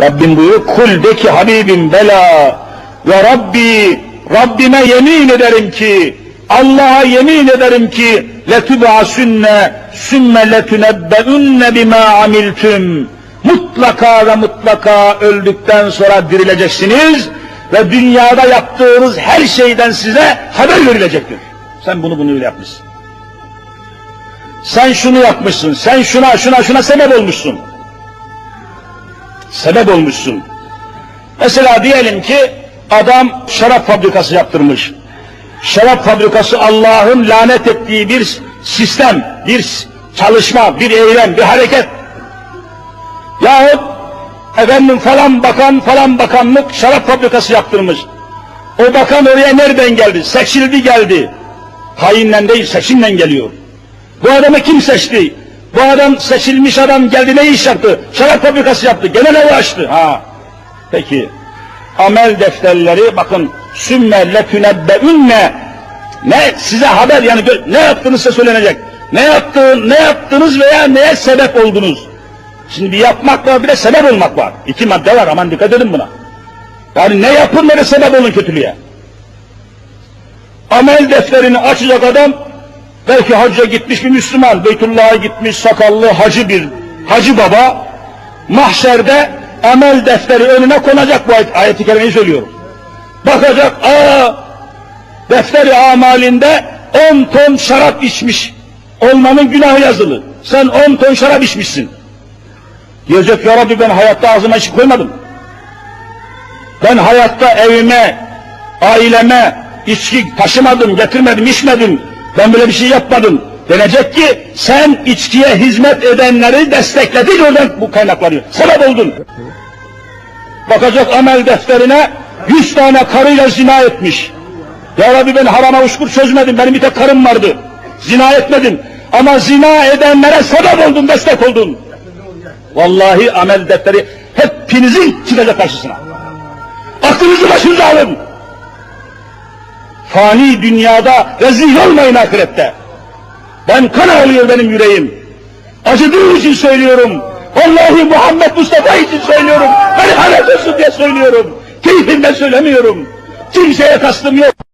Rabbim buyuruyor, kul de ki Habibim bela ve Rabbi, Rabbime yemin ederim ki, Allah'a yemin ederim ki, letub'asünne, sümme letunebbeünne bima amiltüm. Mutlaka ve mutlaka öldükten sonra dirileceksiniz ve dünyada yaptığınız her şeyden size haber verilecektir. Sen bunu bunu yapmışsın. Sen şunu yapmışsın, sen şuna şuna şuna sebep olmuşsun. Sebep olmuşsun. Mesela diyelim ki adam şarap fabrikası yaptırmış. Şarap fabrikası Allah'ın lanet ettiği bir sistem, bir çalışma, bir eylem, bir hareket. Yahut efendim falan bakan falan bakanlık şarap fabrikası yaptırmış. O bakan oraya nereden geldi? Seçildi geldi. Hayinle değil seçimle geliyor. Bu adamı kim seçti? Bu adam seçilmiş adam geldi ne iş yaptı? Şarap fabrikası yaptı. Gene ne açtı? Ha. Peki. Amel defterleri bakın sümme letünebbeünne ne size haber yani ne yaptığınız size söylenecek. Ne yaptığın, ne yaptınız veya neye sebep oldunuz? Şimdi bir yapmak var bir de sebep olmak var. İki madde var aman dikkat edin buna. Yani ne yapın ne de sebep olun kötülüğe. Amel defterini açacak adam belki hacca gitmiş bir Müslüman, Beytullah'a gitmiş sakallı hacı bir hacı baba mahşerde amel defteri önüne konacak bu ayet, ayeti kerimeyi söylüyorum. Bakacak aa defteri amalinde 10 ton şarap içmiş olmanın günahı yazılı. Sen 10 ton şarap içmişsin. Diyecek ya Rabbi ben hayatta ağzıma içki koymadım. Ben hayatta evime, aileme içki taşımadım, getirmedim, içmedim. Ben böyle bir şey yapmadım. Denecek ki sen içkiye hizmet edenleri destekledin oradan bu kaynaklanıyor. Sebep oldun. Bakacak amel defterine yüz tane karıyla zina etmiş. Ya Rabbi ben harama uçkur çözmedim. Benim bir tek karım vardı. Zina etmedim. Ama zina edenlere sebep oldun, destek oldun. Vallahi amel defteri hepinizin çıkacak karşısına. Aklınızı başınıza alın. Fani dünyada rezil olmayın ahirette. Ben kan ağlıyor benim yüreğim. Acıdığım için söylüyorum. Vallahi Muhammed Mustafa için söylüyorum. Beni helal olsun diye söylüyorum. Keyfimden söylemiyorum. Kimseye kastım yok.